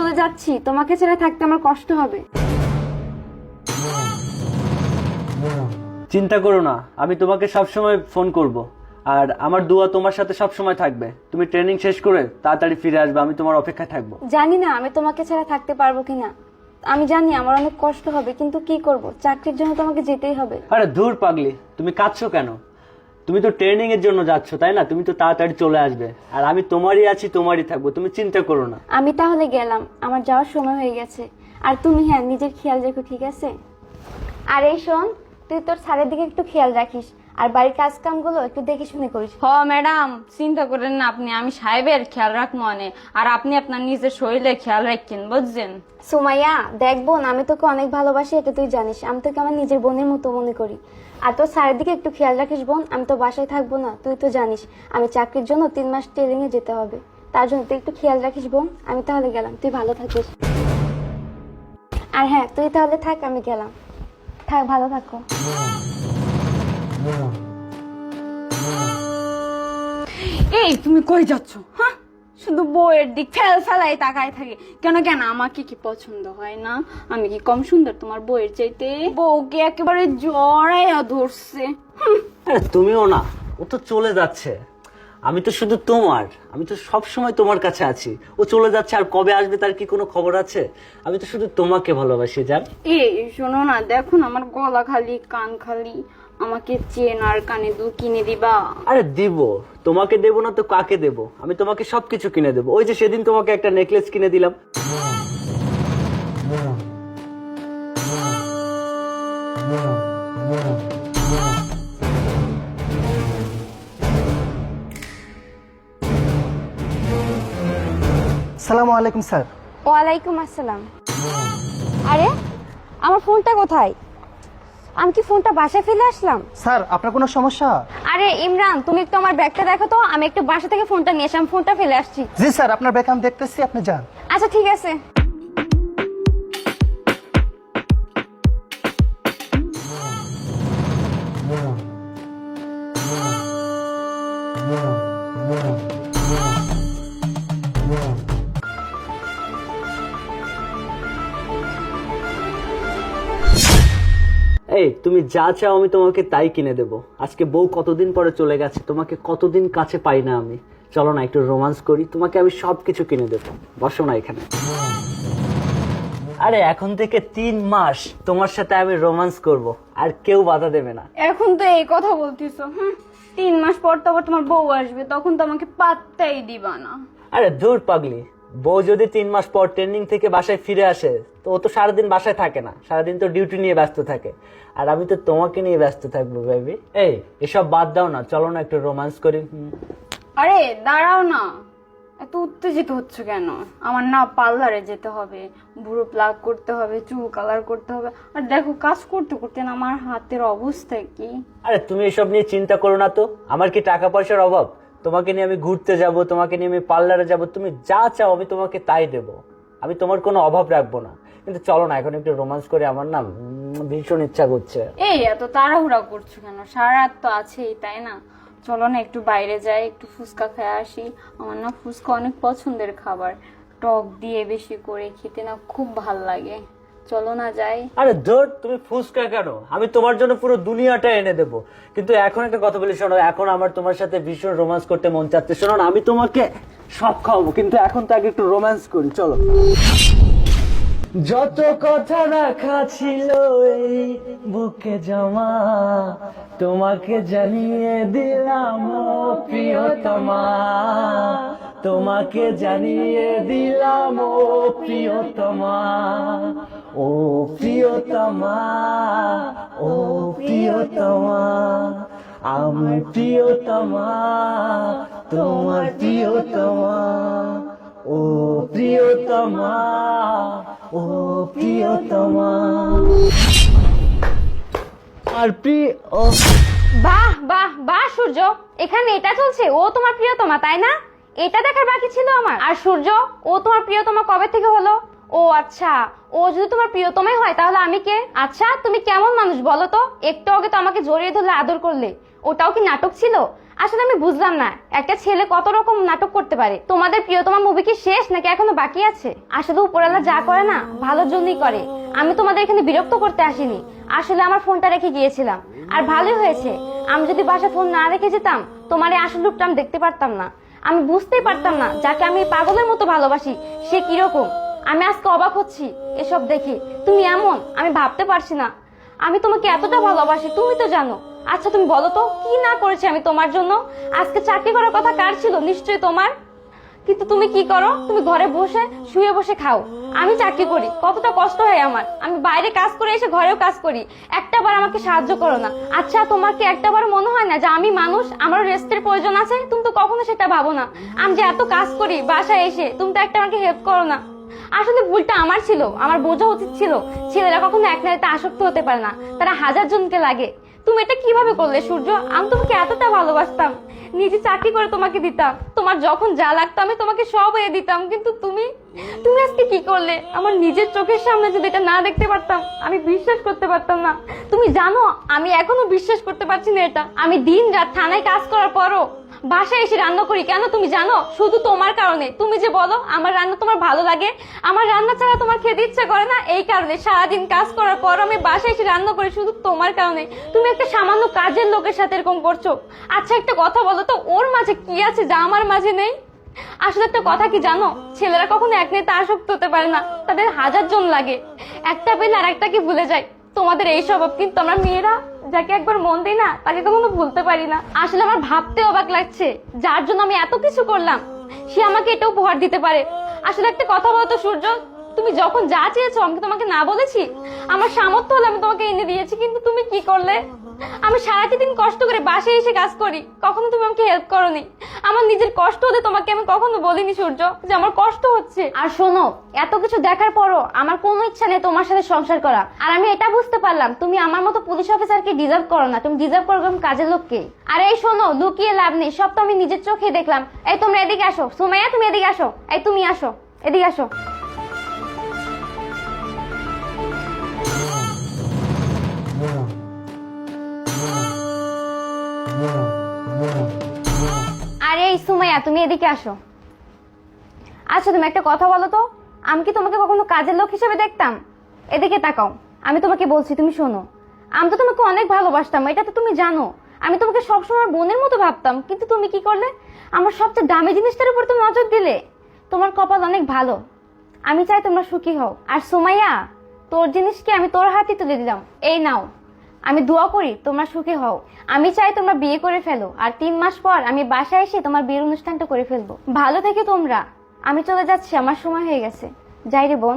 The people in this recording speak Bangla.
চলে যাচ্ছি। তোমাকে ছেড়ে থাকতে আমার কষ্ট হবে। চিন্তা করো না আমি তোমাকে সবসময় ফোন করব। আর আমার দোয়া তোমার সাথে সবসময় থাকবে। তুমি ট্রেনিং শেষ করে তাড়াতাড়ি ফিরে আসবে আমি তোমার অপেক্ষায় থাকব। জানি না আমি তোমাকে ছাড়া থাকতে পারব কিনা। আমি জানি আমার অনেক কষ্ট হবে কিন্তু কি করব? চাকরির জন্য তোমাকে যেতেই হবে। আরে দূর পাগলি তুমি কাঁদছো কেন? তুমি তো ট্রেনিং এর জন্য যাচ্ছ, তাই না? তুমি তো তাড়াতাড়ি চলে আসবে। আর আমি তোমারই আছি, তোমারই থাকব। তুমি চিন্তা করো না। আমি তাহলে গেলাম। আমার যাওয়ার সময় হয়ে গেছে। আর তুমি হ্যাঁ নিজের খেয়াল রেখো, ঠিক আছে? আর এই শোন, তুই তোর স্যারের দিকে একটু খেয়াল রাখিস। আর বাড়ির কাজ কামগুলো একটু দেখে শুনে করিস। হ ম্যাডাম চিন্তা করেন না আপনি আমি সাহেবের খেয়াল রাখ মনে। আর আপনি আপনার নিজের শরীরে খেয়াল রাখেন বুঝছেন? সুমাইয়া দেখ বোন আমি তোকে অনেক ভালোবাসি এটা তুই জানিস। আমি তোকে আমার নিজের বোনের মতো মনে করি। আর তোর স্যারের দিকে একটু খেয়াল রাখিস বোন আমি তো বাসায় থাকব না তুই তো জানিস। আমি চাকরির জন্য তিন মাস ট্রেনিং এ যেতে হবে। তার জন্য তুই একটু খেয়াল রাখিস বোন আমি তাহলে গেলাম। তুই ভালো থাকিস। আর হ্যাঁ তুই তাহলে থাক আমি গেলাম। থাক ভালো থাকো। এই তুমি কই যাচ্ছ? হ্যাঁ? শুধু বইয়ের দিক ফেল ফেলাই তাকায় থাকে। কেন কেন? আমাকে কি পছন্দ হয় না? আমি কি কম সুন্দর তোমার বইয়ের চাইতে? বউকে একেবারে জড়াইয়া ধরছে। তুমিও না। ও তো চলে যাচ্ছে। আমি তো শুধু তোমার। আমি তো সব সময় তোমার কাছে আছি। ও চলে যাচ্ছে আর কবে আসবে তার কি কোনো খবর আছে? আমি তো শুধু তোমাকে ভালোবাসি জান। এই শোনো না দেখো না আমার গলা খালি কান খালি। আমাকে চেন আর কানে দু কিনে দিবা। আরে দিব। তোমাকে দেব না তো কাকে দেব? আমি তোমাকে সবকিছু কিনে দেবো। ওই যে সেদিন তোমাকে একটা নেকলেস কিনে দিলাম। সালামু আলাইকুম স্যার। ওয়ালাইকুম আসসালাম। আরে আমার ফোনটা কোথায়? আমি কি ফোনটা বাসায় ফেলে আসলাম? স্যার আপনার কোনো সমস্যা? আরে ইমরান তুমি একটু আমার ব্যাগটা দেখো তো। আমি একটু বাসা থেকে ফোনটা নিয়ে আসলাম ফোনটা ফেলে আসছি। জি স্যার আপনার ব্যাগ আমি দেখতেছি আপনি যান। আচ্ছা ঠিক আছে। এই তুমি যা চাও আমি তোমাকে তাই কিনে দেবো। আজকে বউ কতদিন পরে চলে গেছে তোমাকে কতদিন কাছে পাই না আমি। চলো না একটু রোমান্স করি তোমাকে আমি সবকিছু কিনে দেবো। বসো না এখানে। আরে এখন থেকে তিন মাস তোমার সাথে আমি রোমান্স করব আর কেউ বাধা দেবে না। এখন তো এই কথা বলতিছো হুম? তিন মাস পর তো আবার তোমার বউ আসবে তখন তো আমাকে পাত্তাই দিবা না। আরে দূর পাগলি। বউ যদি তিন মাস পর ট্রেনিং থেকে বাসায় ফিরে আসে তো ও তো সারাদিন বাসায় থাকে না সারাদিন তো ডিউটি নিয়ে ব্যস্ত থাকে। আর আমি তো তোমাকে নিয়ে ব্যস্ত থাকব বেবি এই এসব বাদ দাও না চলো না একটু রোমান্স করি। আরে দাঁড়াও না। এত উত্তেজিত হচ্ছে কেন? আমার না পার্লারে যেতে হবে বুড়ো প্লাগ করতে হবে চুল কালার করতে হবে। আর দেখো কাজ করতে করতে না আমার হাতের অবস্থা কি? আরে তুমি এসব নিয়ে চিন্তা করো না তো আমার কি টাকা পয়সার অভাব? তোমাকে নিয়ে আমি ঘুরতে যাব, তোমাকে নিয়ে আমি পার্লারে যাব, তুমি যা চাও আমি তোমাকে তাই দেব। আমি তোমার কোনো অভাব রাখব না। কিন্তু চলো না, এখন একটু রোমান্স করে আমার না ভীষণ ইচ্ছা করছে। এই, এত তাড়াহুড়া করছ কেন? সারা রাত তো আছেই, তাই না? চলো না, একটু বাইরে যাই, একটু ফুচকা খেয়ে আসি। আমার না ফুচকা অনেক পছন্দের খাবার। টক দিয়ে বেশি করে খেতে না খুব ভালো লাগে। চলো না যাই। আরে ধর তুমি ফুসকা কেন? আমি তোমার জন্য পুরো দুনিয়াটা এনে দেবো। কিন্তু এখন একটা কথা বলি শোনো এখন আমার তোমার সাথে ভীষণ রোমান্স করতে মন চাচ্ছে। শোনো না, আমি তোমাকে সব খাওয়াবো কিন্তু এখন তো আগে একটু রোমান্স করি চলো। যত কথা রাখা ছিল এই বুকে জমা তোমাকে জানিয়ে দিলাম প্রিয়তমা। তোমাকে জানিয়ে দিলাম প্রিয়তমা। ও প্রিয়তমা ও প্রিয়তমা, আমি প্রিয়তমা, তোমার প্রিয়তমা, ও প্রিয়তমা ও প্রিয়তমা। আর প্রিয় বাহ বাহ বাহ, সূর্য। এখানে এটা চলছে, ও তোমার প্রিয়তমা, তাই না? এটা দেখার বাকি ছিল আমার। আর সূর্য, ও তোমার প্রিয়তমা কবে থেকে হলো? ও আচ্ছা। ও যদি তোমার প্রিয়তমাই হয়, তাহলে আমি কে? আচ্ছা তুমি কেমন মানুষ বলো তো? একটু আগে তো আমাকে জড়িয়ে ধরলে, আদর করলে। ওটাও কি নাটক ছিল? আসলে আমি বুঝলাম না। একটা ছেলে কত রকম নাটক করতে পারে? তোমাদের প্রিয়তমা মুভি কি শেষ নাকি এখনও বাকি আছে? আসলে উপরালা যা করে না ভালোর জন্যই করে। আমি তোমাদের এখানে বিরক্ত করতে আসিনি। আসলে আমার ফোনটা রেখে গিয়েছিলাম। আর ভালোই হয়েছে। আমি যদি বাসা ফোন না রেখে যেতাম, তোমার এই আসল রূপটা আমি দেখতে পারতাম না। আমি বুঝতেই পারতাম না, যাকে আমি পাগলের মতো ভালোবাসি, সে কীরকম? আমি আজকে অবাক হচ্ছি, এসব দেখি। তুমি এমন, আমি ভাবতে পারছি না। আমি তোমাকে এতটা ভালোবাসি, তুমি তো জানো। আচ্ছা তুমি বলো তো, কি না করেছি আমি তোমার জন্য? আজকে চাকরি করার কথা কার ছিল? নিশ্চয়ই তোমার। কিন্তু তুমি কি করো? তুমি ঘরে বসে, শুয়ে বসে খাও। আমি চাকরি করি, কতটা কষ্ট হয় আমার। আমি বাইরে কাজ করে এসে ঘরেও কাজ করি। একটা বার আমাকে সাহায্য করো না। আচ্ছা তোমার কি একটা বার মনে হয় না যে আমি মানুষ? আমার রেস্টের প্রয়োজন আছে? তুমি তো কখনো সেটা ভাবো না। আমি যে এত কাজ করি, বাসায় এসে, তুমি তো একটা আমাকে হেল্প করো না। আসলে ভুলটা আমার ছিল, আমার বোঝা উচিত ছিল। ছেলেরা কখনো এক নারীতে আসক্ত হতে পারে না, তারা হাজার জনকে লাগে। তুমি এটা কীভাবে করলে, সূর্য? আমি তোমাকে এতটা ভালোবাসতাম। নিজে চাকরি করে তোমাকে দিতাম। তোমার যখন যা লাগতো আমি তোমাকে সব এ দিতাম। কিন্তু তুমি তুমি আজকে কি করলে? আমার নিজের চোখের সামনে যদি এটা না দেখতে পারতাম, আমি বিশ্বাস করতে পারতাম না। তুমি জানো, আমি এখনও বিশ্বাস করতে পারছি না এটা। আমি দিন রাত থানায় কাজ করার পরও বাসায় এসে রান্না করি। কেন তুমি জানো? শুধু তোমার কারণে। তুমি যে বলো, আমার রান্না তোমার ভালো লাগে। আমার রান্না ছাড়া তোমার খেতে ইচ্ছা করে না। এই কারণে সারাদিন কাজ করার পর আমি বাসায় এসে রান্না করি শুধু তোমার কারণে। তুমি একটা সামান্য কাজের লোকের সাথে এরকম করছ। আচ্ছা একটা কথা বলো তো, ওর মাঝে কি আছে যা আমার মাঝে নেই? আসলে একটা কথা কি জানো? ছেলেরা কখনো এক নেতা আসক্ত হতে পারে না। তাদের হাজার জন লাগে। একটা পেলে আর একটাকে ভুলে যায়? তোমাদের এই স্বভাব, কিন্তু আমরা মেয়েরা যাকে একবার মন দিই না, তাকে কখনো ভুলতে পারি না। আসলে আমার ভাবতে অবাক লাগছে, যার জন্য আমি এত কিছু করলাম, সে আমাকে এটা উপহার দিতে পারে। আসলে একটা কথা বলতো সূর্য তুমি যখন যা চেয়েছো, আমি তোমাকে না বলেছি। আমার সামর্থ্য হলে আমি তোমাকে এনে দিয়েছি, কিন্তু তুমি কি করলে? আমি সারাটি দিন কষ্ট করে বাসায় এসে কাজ করি, কখনো তুমি আমাকে হেল্প করনি। আমার নিজের কষ্ট হতে তোমাকে আমি কখনো বলিনি, সূর্য, যে আমার কষ্ট হচ্ছে। আর শোনো, এত কিছু দেখার পরও আমার কোনো ইচ্ছা নেই তোমার সাথে সংসার করা। আর আমি এটা বুঝতে পারলাম, তুমি আমার মতো পুলিশ অফিসারকে ডিজার্ভ করো না, তুমি ডিজার্ভ করো কাজের লোককে। আর এই শোনো, লুকিয়ে লাভ নেই, সব তো আমি নিজের চোখে দেখলাম। এই তোমরা এদিকে আসো, সুমাইয়া, তুমি এদিকে আসো, এই তুমি আসো, এদিকে আসো। আরে এই সুমাইয়া, তুমি এদিকে আসো। আচ্ছা তুমি একটা কথা বলো তো। আমি কি তোমাকে কখনো কাজের লোক হিসেবে দেখতাম? এদিকে তাকাও। আমি তোমাকে বলছি, তুমি শোনো। আমি তো তোমাকে অনেক ভালোবাসতাম, এটা তো তুমি জানো। আমি তোমাকে সবসময় বোনের মতো ভাবতাম, কিন্তু তুমি কি করলে? আমার সবচেয়ে দামি জিনিসটার উপর তুমি নজর দিলে। তোমার কপাল অনেক ভালো। আমি চাই তোমরা সুখী হও। আর সুমাইয়া, তোর জিনিসকে আমি তোর হাতে তুলে দিলাম। এই নাও। আমি দোয়া করি তোমরা সুখী হও। আমি চাই তোমরা বিয়ে করে ফেলো, আর তিন মাস পর আমি বাসায় এসে তোমার বিয়ের অনুষ্ঠানটা করে ফেলব। ভালো থেকে তোমরা। আমি চলে যাচ্ছি, আমার সময় হয়ে গেছে। যাই রে বোন।